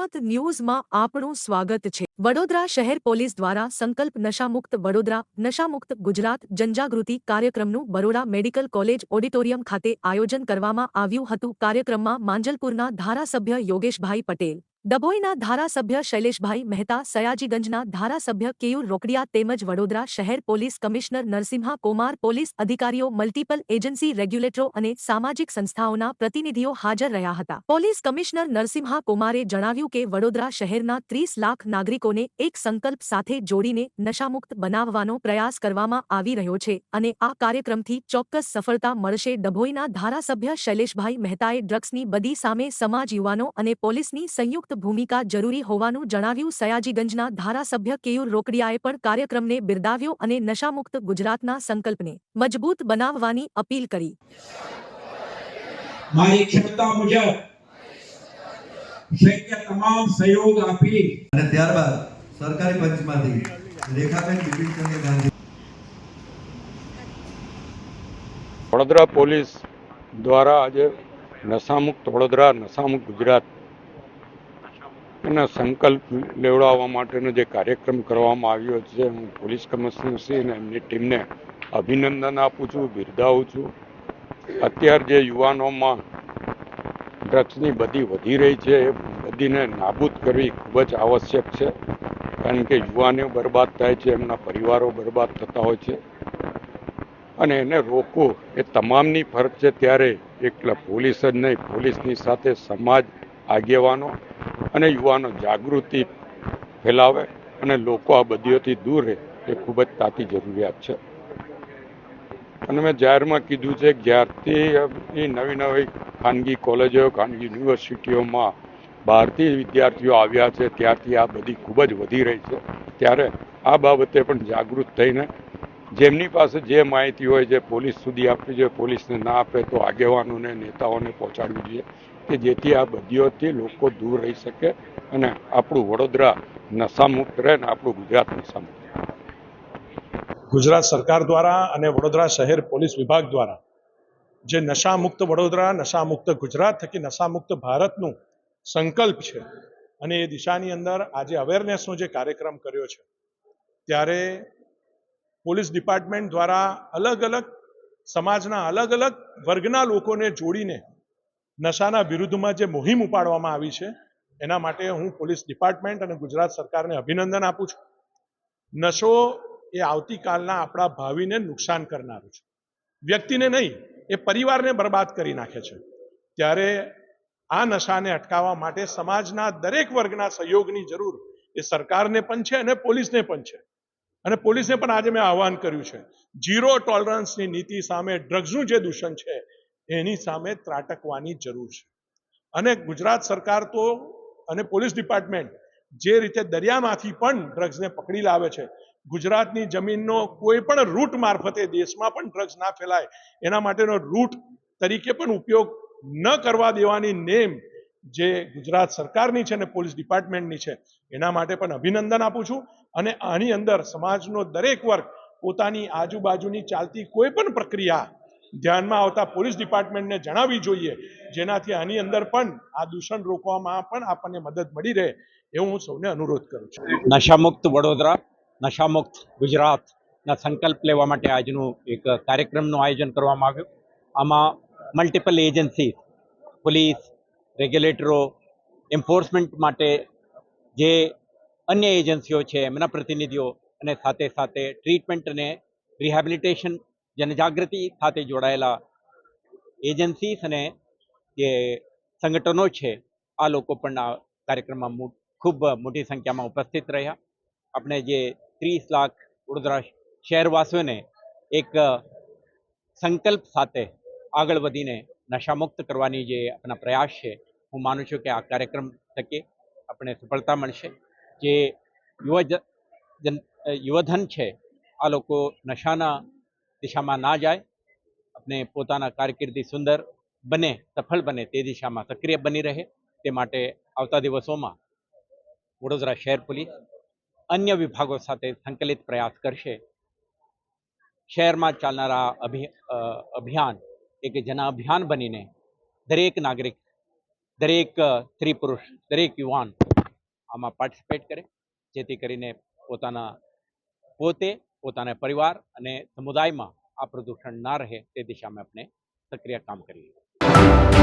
જનમત ન્યૂઝમાં આપણું સ્વાગત છે. વડોદરા શહેર પોલીસ દ્વારા સંકલ્પ નશામુક્ત વડોદરા, નશામુક્ત ગુજરાત જનજાગૃતિ કાર્યક્રમનું બરોડા મેડિકલ કોલેજ ઓડિટોરિયમ ખાતે આયોજન કરવામાં આવ્યું હતું. કાર્યક્રમમાં માંજલપુરના ધારાસભ્ય યોગેશભાઈ પટેલ ડભોઈના ધારાસભ્ય શૈલેષભાઈ મહેતા, સયાજીગંજના ધારાસભ્ય કેયુર રોકડિયા તેમજ વડોદરા શહેર police commissioner Narasimha Komar, police અધિકારીઓ, મલ્ટીપલ એજન્સી રેગ્યુલેટરો અને સામાજિક સંસ્થાઓના પ્રતિનિધિઓ હાજર રહ્યા હતા. પોલીસ કમિશનર નરસિંહા કોમારે જણાવ્યું કે વડોદરા શહેરના ત્રીસ લાખ નાગરિકોને એક સંકલ્પ સાથે જોડીને નશામુક્ત બનાવવાનો પ્રયાસ કરવામાં આવી રહ્યો છે અને આ કાર્યક્રમથી ચોક્કસ સફળતા મળશે. ડભોઈના ધારાસભ્ય શૈલેષભાઈ મહેતાએ ડ્રગ્સની બદી સામે સમાજ યુવાનો અને પોલીસની સંયુક્ત ભૂમિકા જરૂરી હોવાનું જણાવ્યું સયાજીગંજના ધારાસભ્ય કેયુર રોકડિયાએ પણ કાર્યક્રમને બિરદાવ્યો અને નશામુક્ત ગુજરાતના સંકલ્પને મજબૂત બનાવવાની અપીલ કરી. મારી ક્ષમતા મુજબ શક્ય તમામ સહયોગ આપી અને ત્યારબાદ સરકારી પંચમાંથી રેખાબેન બિપિનચંદ્ર ગાંધી વડોદરા પોલીસ દ્વારા આજે નશામુક્ત વડોદરા નશામુક્ત ગુજરાત એના સંકલ્પ લેવડાવવા માટેનો જે કાર્યક્રમ કરવામાં આવ્યો છે, હું પોલીસ કમિશનરશ્રી અને એમની ટીમને અભિનંદન આપું છું, બિરદાવું છું. અત્યાર જે યુવાનોમાં ડ્રગ્સની બધી વધી રહી છે, એ બધીને નાબૂદ કરવી ખૂબ જ આવશ્યક છે, કારણ કે યુવાનો બરબાદ થાય છે, એમના પરિવારો બરબાદ થતા હોય છે. અને એને રોકવું એ તમામની ફરજ છે, ત્યારે એકલા પોલીસ જ નહીં, પોલીસની સાથે સમાજ આગેવાનો અને યુવાનો જાગૃતિ ફેલાવે અને લોકો આ બધીઓથી દૂર રહે, એ ખૂબ જ તાતી જરૂરિયાત છે. અને મેં જાહેરમાં કીધું છે કે જ્યારથી નવી નવી ખાનગી કોલેજો, ખાનગી યુનિવર્સિટીઓમાં બહારથી વિદ્યાર્થીઓ આવ્યા છે, ત્યારથી આ બધી ખૂબ જ વધી રહી છે. ત્યારે આ બાબતે પણ જાગૃત થઈને જેમની પાસે જે માહિતી હોય, જે પોલીસ સુધી આપવી જોઈએ, પોલીસને ના આપે તો આગેવાનોને, નેતાઓને પહોંચાડવી જોઈએ. કે જેથી આ બદીઓથી લોકો દૂર રહી શકે અને આપણું વડોદરા નશામુક્ત રહે અને આપણું ગુજરાત નશામુક્ત રહે. ગુજરાત સરકાર દ્વારા અને વડોદરા શહેર પોલીસ વિભાગ દ્વારા જે નશામુક્ત વડોદરા, નશામુક્ત ગુજરાત થકી નશામુક્ત ભારતનું સંકલ્પ છે અને એ દિશાની અંદર આજે અવેરનેસનો જે કાર્યક્રમ કર્યો છે, ત્યારે પોલીસ ડિપાર્ટમેન્ટ દ્વારા અલગ અલગ સમાજના અલગ અલગ વર્ગના લોકોને જોડીને નશાના વિરુદ્ધમાં જે મુહિમ ઉપાડવામાં આવી છે, એના માટે હું પોલીસ ડિપાર્ટમેન્ટ અને ગુજરાત સરકારને અભિનંદન આપું છું. નશો એ આવતીકાલના આપણા ભાવિને નુકસાન કરનારું છે. વ્યક્તિને નહીં, એ પરિવારને બરબાદ કરી નાખે છે. ત્યારે આ નશાને અટકાવવા માટે સમાજના દરેક વર્ગના સહયોગની જરૂર એ સરકારને પણ છે અને પોલીસને પણ છે. અને પોલીસને પણ આજે મેં આહવાન કર્યું છે. ઝીરો ટોલરન્સની નીતિ સામે ડ્રગ્સનું જે દૂષણ છે એની સામે ત્રાટકવાની જરૂર છે. અને ગુજરાત સરકાર તો અને પોલીસ ડિપાર્ટમેન્ટ જે રીતે દરિયામાંથી પણ ડ્રગ્સને પકડી લાવે છે, ગુજરાતની જમીનનો કોઈ પણ રૂટ મારફતે દેશમાં પણ ડ્રગ્સ ના ફેલાય, એના માટેનો રૂટ તરીકે પણ ઉપયોગ ન કરવા દેવાની નેમ જે ગુજરાત સરકારની છે અને પોલીસ ડિપાર્ટમેન્ટની છે, એના માટે પણ અભિનંદન આપું છું. અને આની અંદર સમાજનો દરેક વર્ગ પોતાની આજુબાજુની ચાલતી કોઈ પણ પ્રક્રિયા ધ્યાનમાં આવતા પોલીસ ડિપાર્ટમેન્ટને જણાવવી જોઈએ. જેનાથી આની અંદર પણ આ દૂષણ રોકવામાં પણ આપણને મદદ મળી રહે એવું હું સૌને અનુરોધ કરું છું. નશામુક્ત વડોદરા, નશામુક્ત ગુજરાતના સંકલ્પ લેવા માટે આજનું એક કાર્યક્રમનું આયોજન કરવામાં આવ્યું. આમાં મલ્ટિપલ એજન્સી પોલીસ રેગ્યુલેટરો એન્ફોર્સમેન્ટ માટે જે અન્ય એજન્સીઓ છે, એમના પ્રતિનિધિઓ અને સાથે સાથે ટ્રીટમેન્ટ અને રિહેબિલિટેશન જનજાગૃતિ સાથે જોડાયેલા એજન્સીસ અને જે સંગઠનો છે, આ લોકો પણ આ કાર્યક્રમમાં ખૂબ મોટી સંખ્યામાં ઉપસ્થિત રહ્યા. આપણે જે ત્રીસ લાખ વડોદરા શહેરવાસીઓને એક સંકલ્પ સાથે આગળ વધીને નશામુક્ત કરવાની જે આપણા પ્રયાસ છે, હું માનું છું કે આ કાર્યક્રમ થકી આપણે સફળતા મળશે. જે યુવા યુવધન છે, આ લોકો નશાના દિશામાં ના જાય, આપણે પોતાના કારકિર્દી સુંદર બને, સફળ બને તે દિશામાં સક્રિય બની રહે, તે માટે આવતા દિવસોમાં વડોદરા શહેર પોલીસ અન્ય વિભાગો સાથે સંકલિત પ્રયાસ કરશે. શહેરમાં ચાલનારા અભિ અભિયાન એક જન અભિયાન બનીને દરેક નાગરિક, દરેક સ્ત્રી પુરુષ દરેક યુવાન આમાં પાર્ટિસિપેટ કરે, જેથી કરીને પોતાના પોતે પોતાના પરિવાર અને સમુદાયમાં આ પ્રદૂષણ ના રહે તે દિશામાં આપણે સક્રિય કામ કરીએ